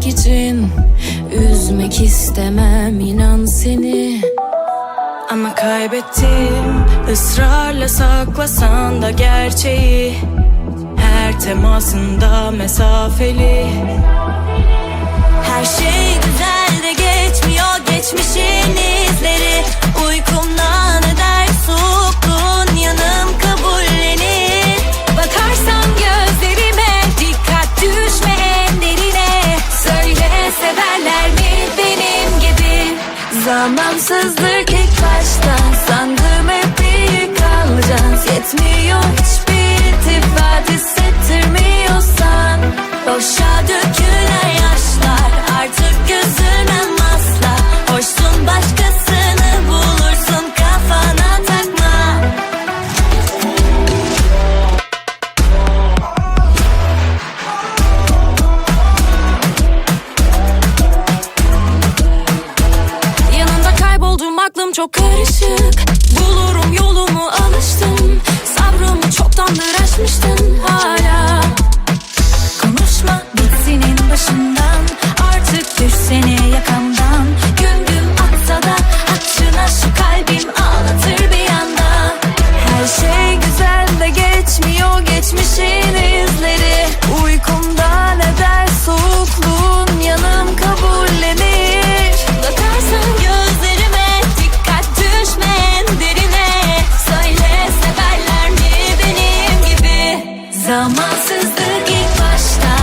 gitmemek için Üzmek istemem inan seni. Ama kaybettim ısrarla saklasan da gerçeği. Her temasında mesafeli. Her şey güzel Zamansızlık ilk başta. Sandım hep iyi kalacağız. Yetmiyor hiçbir çok karışık. Bulurum yolumu alıştım. Sabrımı çoktandır aşmıştın hala. Konuşma en başından. Artık düşsene yakamdan. Gün gün atsa da hatırına şu kalbim ağlatır bir anda Her şey güzel de geçmiyor geçmişin Haksızlık ilk başta